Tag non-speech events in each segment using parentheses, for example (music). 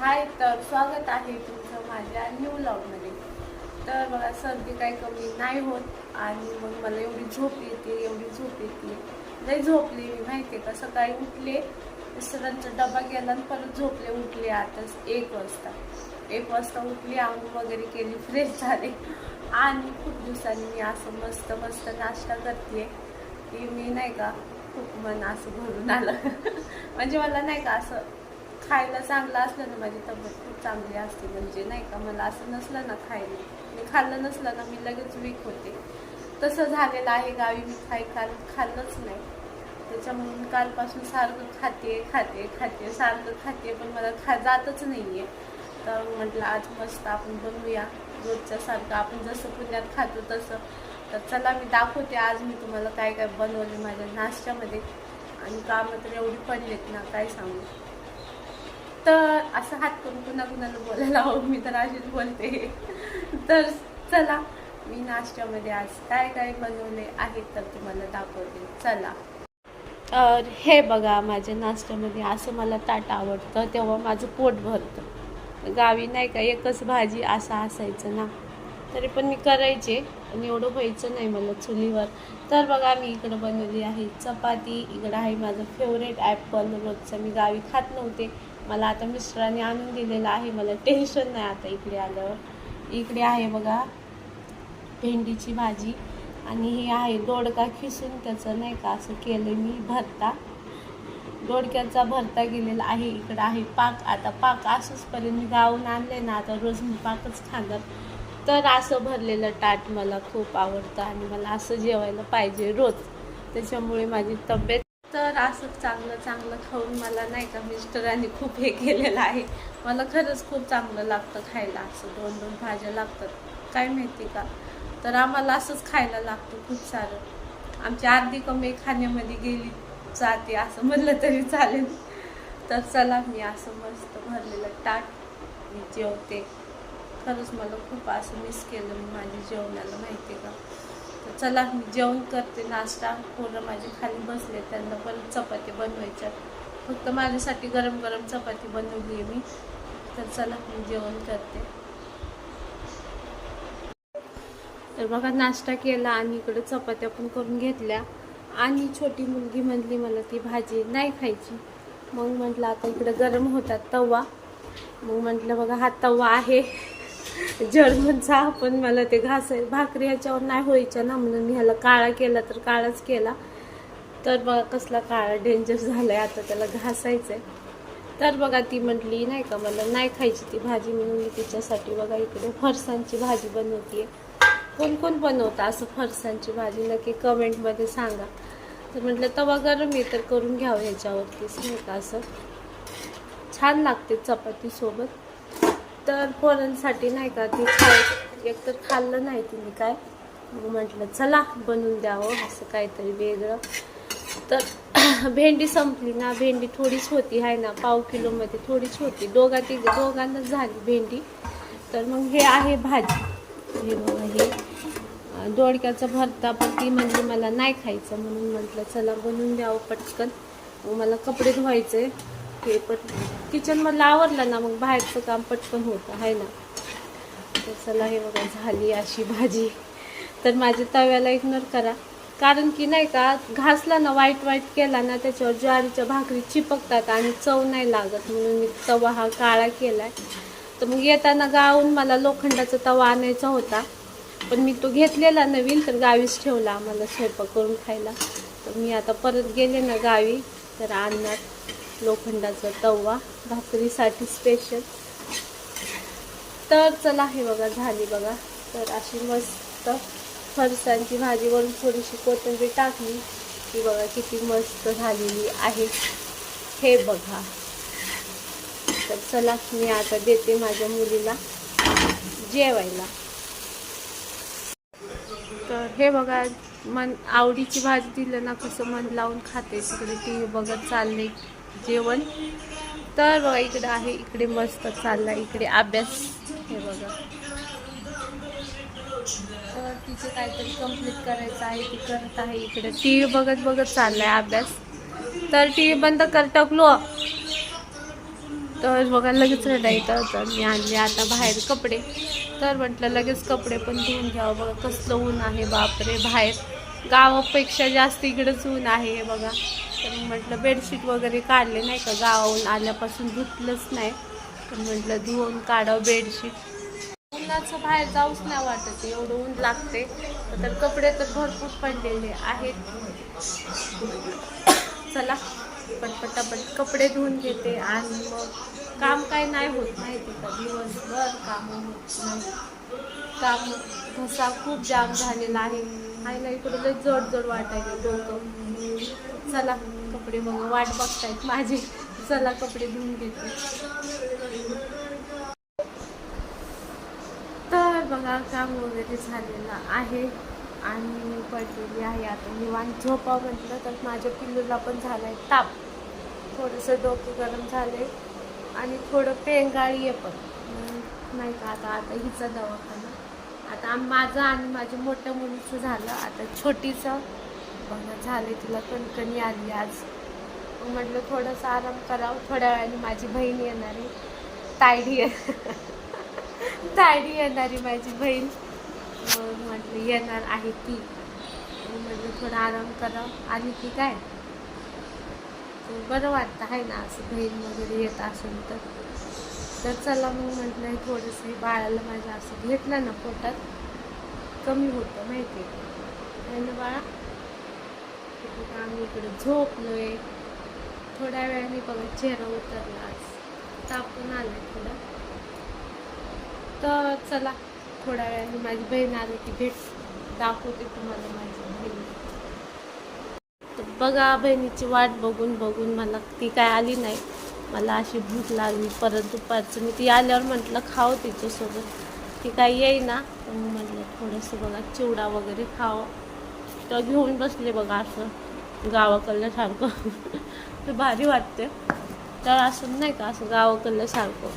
हाय तर स्वागत आहे तुमचं माझ्या न्यू मध्ये. तर मला सर्दी काही कमी नाही होत आणि मग मला एवढी झोप येते एवढी झोप येते. लई झोपली मी माहिती आहे का? सकाळी उठले मिस्टरांचा डबा गेला आणि परत झोपले उठले आताच एक वाजता. एक वाजता उठली आंघोळ वगैरे केली फ्रेश झाले. आणि खूप दिवसांनी मी असं मस्त मस्त नाश्ता करते की मी नाही का खूप मन असं भरून आलं. (laughs) म्हणजे मला नाही का असं खायला चांगलं असलं ना माझी तब्येत खूप चांगली असते म्हणजे नाही का मला असं नसलं ना खायला. मी खाल्लं नसलं ना मी लगेच वीक होते. तसं झालेलं आहे गावी मी खाई काल खाल्लंच नाही. त्याच्यामुळे कालपासून सारखं खाते खाते खाते सारखं खाते पण मला खा जातच नाही आहे तर म्हटलं आज मस्त आपण बनवूया. रोजच्या सारखं आपण जसं पुण्यात खातो तसं. तर चला मी दाखवते आज मी तुम्हाला काय काय बनवले माझ्या नाश्त्यामध्ये. आणि कामं तर एवढी पडलेत ना काय सांगू. तर असं हात करून पुन्हा कुणाला बोलायला हवं मी तर अशीच बोलते. तर चला मी नाश्त्यामध्ये आज काय काय बनवले आहेत तर तुम्हाला दाखवते. चला. तर हे बघा माझ्या नाश्त्यामध्ये असं मला ताट आवडतं तेव्हा माझं पोट भरतं. गावी नाही का एकच भाजी असं असायचं ना. तरी पण मी करायचे पण एवढं व्हायचं नाही मला चुलीवर. तर बघा मी इकडं बनवली आहे चपाती इकडं आहे माझं फेवरेट ॲपल रोजचं मी गावी खात नव्हते. मला आता मिस्टरांनी आणून दिलेलं आहे. मला टेन्शन नाही आता इकडे आलं इकडे आहे बघा भेंडीची भाजी. आणि हे आहे दोडका खिसून त्याचं नाही का असं केलं मी भरता. दोडक्याचा भरता गेलेला आहे. इकडं आहे पाक. आता पाक असंच पर्यंत मी गावून आणले ना आता रोज मी पाकच खाणार. तर असं भरलेलं ताट मला खूप आवडतं आणि मला असं जेवायला पाहिजे रोज. त्याच्यामुळे माझी तब्येत तर असं चांगलं चांगलं खाऊन मला नाही का मिस्टरांनी खूप हे केलेलं आहे. मला खरंच खूप चांगलं लागतं खायला असं दोन दोन भाज्या लागतात. काय माहिती का? तर आम्हाला असंच खायला लागतं खूप सारं. आमची अर्धी कमी खाण्यामध्ये गेली जाते असं म्हणलं तरी चालेल. तर चला मी असं मस्त भरलेलं ताट मी जेवते. खरंच मला खूप असं मिस केलं मी माझ्या जेवणाला माहिती का? चला मी जेवण करते नाश्ता पोरं माझे खाली बसले त्यांना परत चपाती बनवायच्या. फक्त माझ्यासाठी गरम गरम चपाती बनवली आहे मी. तर चला मी जेवण करते. तर बघा नाश्ता केला आणि इकडे चपात्या पण करून घेतल्या. आणि छोटी मुलगी म्हणली मला ती भाजी नाही खायची. मग म्हटलं आता इकडं गरम होतात तवा. मग म्हटलं बघा हा तवा आहे. जर्मनचा पण मला ते घासाय भाकरी ह्याच्यावर नाही व्हायच्या ना म्हणून मी ह्याला काळा केला तर काळाच केला. तर बघा कसला काळा डेंजर झाला आहे आता त्याला घासायचं आहे तर बघा ती म्हटली नाही का मला नाही खायची ती भाजी म्हणून मी तिच्यासाठी बघा इकडे फरसांची भाजी बनवते कोण कोण बनवतं असं फरसांची भाजी? नक्की कमेंटमध्ये सांगा. तर म्हटलं तवा गरम आहे तर करून घ्यावं ह्याच्यावरतीच नाही का असं. छान लागते चपातीसोबत तर पोरांसाठी नाही का ती खाय एक तर खाल्लं नाही तिने काय. मग म्हटलं चला बनवून द्यावं असं काहीतरी वेगळं. तर (clears throat) भेंडी संपली ना भेंडी थोडीच होती आहे ना पाव किलोमध्ये थोडीच होती. दोघा ती दोघांनाच झाली भेंडी. तर मग हे आहे भाजी. हे बघा हे दोडक्याचं भरता पण ती मला नाही खायचं म्हणून म्हटलं चला बनवून द्यावं पटकन. मग मला कपडे धुवायचे. हे पण किचनमधलं आवरलं ना मग बाहेरचं काम पटकन होतं आहे ना. तर चला हे बघा झाली अशी भाजी. तर माझ्या तव्याला इग्नोर करा. कारण की नाही का घासला ना वाईट वाईट केला ना त्याच्यावर ज्वारीच्या भाकरी चिपकतात आणि चव नाही लागत. म्हणून मी तवा हा काळा केला आहे तर मग येताना गावून मला लोखंडाचा तवा आणायचा होता. पण मी तो घेतलेला नवीन तर गावीच ठेवला आम्हाला स्वयंपाक करून खायला. तर मी आता परत गेले ना गावी तर आणणार. लोखंडाचा तवा भाकरीसाठी स्पेशल तर चला हे बघा झाली बघा. तर अशी मस्त फरसांची भाजी वरून थोडीशी कोथिंबीर टाकली की बघा किती मस्त झालेली आहे. हे बघा. तर चला मी आता देते माझ्या मुलीला जेवायला. तर हे बघा मन आवडीची भाजी दिलं ना कसं मन लावून खाते. तिकडे टी व्ही बघत चालले जेवण. तर बघा इकडे आहे इकडे मस्त चालला इकडे अभ्यास. हे बघा. तर तिचे काहीतरी कंप्लीट करायचं आहे ती करत आहे इकडे. टी व्ही बघत बघत चाललाय अभ्यास. तर टी व्ही बंद कर टाकलो. तर बघा लगेच रडायचं तर मी आणले आता बाहेर कपडे. तर म्हटलं लगेच कपडे पण धुवून घ्यावं. बघा कसलं ऊन आहे बापरे बाहेर. गावापेक्षा जास्त इकडंच ऊन आहे हे बघा. तर म्हटलं बेडशीट वगैरे काढले नाही का? गावाहून आल्यापासून धुतलंच नाही. तर म्हटलं धुवून काढावं बेडशीट उन्हाचं बाहेर जाऊच नाही वाटत एवढं ऊन लागते तर कपडे तर भरपूर पडलेले आहेत. चला. पटपटापट कपडे धुवून घेते आणि मग काम काय नाही होत माहिती का? दिवसभर काम होत नाही. काम घसा खूप जाम झालेला आहे. आणि ना इकडं लय जड जड वाटायला डोकं. चला कपडे मग वाट बघतायत माझे. चला कपडे धुवून घेते. तर बघा काम वगैरे झालेलं आहे. आणि मी पडलेली आहे आता. निवांत झोपा म्हटलं तर माझ्या पिल्लूला पण झालाय ताप. थोडंसं डोकं गरम झालंय आणि थोडं पेंगाळी आहे पण. नाही का आता आता हिचा दवाखाना. आता माझं आणि माझ्या मोठ्या मुलीचं झालं. आता छोटीचं. बघा झाले तिला कणकणी आली आज. मग म्हटलं थोडंसं आराम करावं. थोड्या वेळाने माझी बहीण येणार. आहे तायडी (laughs) तायडी येणारी माझी बहीण. म्हटलं येणार आहे ती. म्हटलं थोडा आराम करा. आणि की काय? बरं वाटतं आहे ना असं बहीण वगैरे येत असेल तर. तर चला मग म्हटलं थोडंसं हे बाळाला माझ्या असं घेतलं ना पोटात कमी होतं माहिती आहे. ना बाळा. इकडे आम्ही इकडे झोपलोय. थोड्या वेळाने बघा चेहरा उतरला आज तापून आलाय थोडा. तर चला थोड्या वेळाने माझी बहीण आली की भेट दाखवते तुम्हाला माझी बहीण. तर बघा बहिणीची वाट बघून बघून मला ती काय आली नाही. मला अशी भूक लागली. परत दुपारचं मी ती आल्यावर म्हटलं खावं तिच्यासोबत. ती काय येईना. तर म्हटलं थोडंसं बघा चिवडा वगैरे खावं. तर घेऊन बसले बघा असं गावाकडल्यासारखं. (laughs) ते भारी वाटते. तर असं नाही का असं गावाकडल्यासारखं.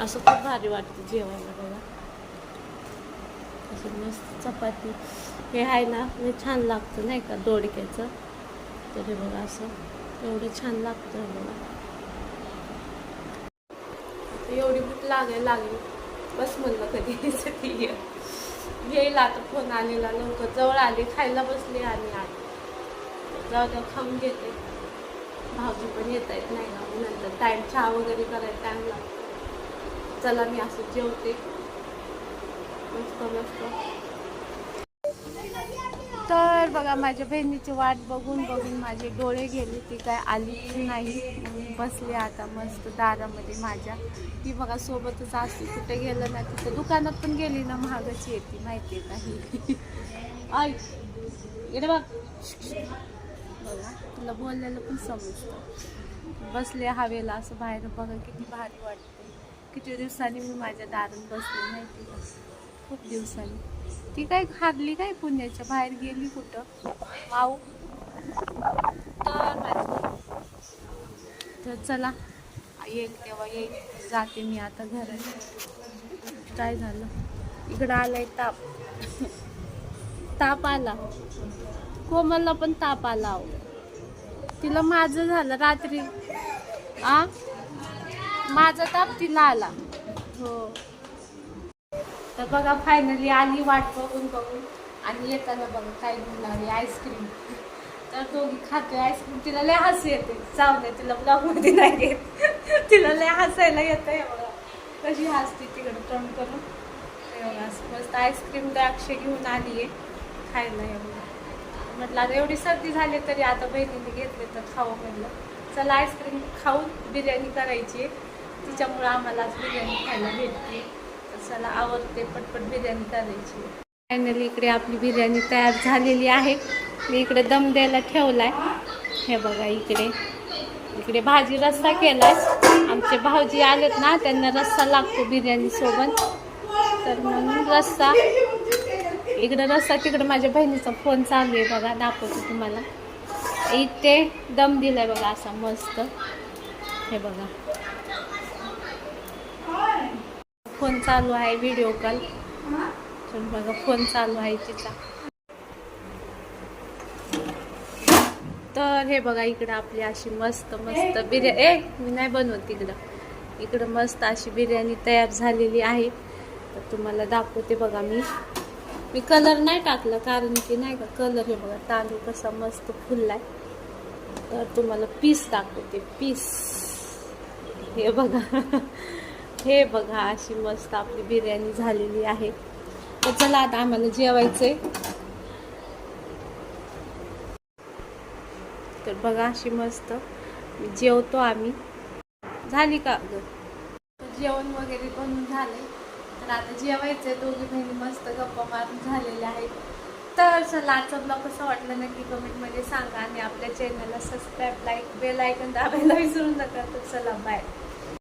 असं खूप भारी वाटतं जेवायला असं मस्त चपाती. हे आहे ना हे छान लागतं नाही का दोडक्याचं. तरी बघा असं एवढं छान लागतं बघा. एवढी भूक लागेल लागेल. बस म्हणलं कधी येईल आता फोन आलेला लवकर जवळ आली खायला बसली आणि आली. जाऊ द्या खाऊन घेते. भाजी पण येत आहेत नाही ना नंतर टाईम चहा वगैरे करायला टाईम लागतो. चला मी असं जेवते. मस्त मस्त. तर बघा माझ्या बहिणीची वाट बघून बघून माझे डोळे गेले ती काय आली नाही. बसले आता मस्त दारामध्ये माझ्या. ती बघा सोबतच असते. कुठे गेलं ना तिथं दुकानात पण गेली ना महागाची येते माहिती आहे का? आई बघ. बघा तुला बोललेलं पण समजतं. बसले हवेला असं बाहेर बघा किती भारी वाटते किती दिवसांनी मी माझ्या दारात बसले माहिती का? खूप दिवसांनी. ती काय हारली काय पुण्याच्या? बाहेर गेली कुठं? माऊ तर तर चला. येईल तेव्हा येईल. जाते मी आता घरात काय झालं? इकडं आलाय ताप. ताप आला. कोमलला पण ताप आला अहो. तिला माझं झालं रात्री. आ? माझा ताप तिला आला. हो. तर बघा फायनली आली वाट बघून बघून. आणि येताना बघा काय घेऊन आली आईस्क्रीम तर दोघी खातोय आईस्क्रीम तिला लय हसू येते. चावले तिला ब्लॉगमध्ये नाही येत तिला लय हसायला येतं आहे बघा. कशी हसते तिकडं तोंड करून. हे मस्त आईस्क्रीम द्राक्ष घेऊन आली आहे खायला एवढं म्हटलं आता एवढी सर्दी झाली तरी आता बहिणीने घेतले तर खावं म्हटलं चला आईस्क्रीम खाऊन बिर्याणी करायची आहे. तिच्यामुळं आम्हाला आज बिर्याणी खायला भेटते तर आवडते पटपट बिर्याणी करायची. फायनली इकडे आपली बिर्याणी तयार झालेली आहे. मी इकडे दम द्यायला ठेवलाय. हे बघा इकडे. इकडे भाजी रस्सा केलाय. आमचे भाऊजी आलेत ना त्यांना रस्सा लागतो बिर्याणी सोबत. तर म्हणून रस्सा. इकडे रस्सा तिकडे माझ्या बहिणीचा फोन चालू आहे बघा दाखवते तुम्हाला. इथे दम दिलाय बघा असा मस्त. हे बघा. फोन चालू आहे व्हिडिओ कॉल तर बघा फोन चालू आहे तिचा. तर हे बघा इकडं आपली अशी मस्त मस्त बिर्याणी ए मी नाही बनवत तिकडं. इकडं मस्त अशी बिर्याणी तयार झालेली आहे. तर तुम्हाला दाखवते बघा मी. मी कलर नाही टाकला कारण की नाही का कलर हे बघा तांदूळ कसा मस्त फुललाय. तर तुम्हाला पीस दाखवते पीस हे बघा. (laughs) हे बघा अशी मस्त आपली बिर्याणी झालेली आहे. तर चला आता आम्हाला जेवायचंय. तर बघा अशी मस्त जेवतो आम्ही. झाली का ग? जेवण वगैरे पण झाले तर आता जेवायचंय दोघी बहिणी मस्त गप्पा मारून झालेल्या आहेत. तर चला आजचा ब्लॉग कसा वाटला नक्की कमेंटमध्ये सांगा आणि आपल्या चॅनलला सबस्क्राईब लाईक बेल ऐकन दाबायला विसरू नका. तर चला बाय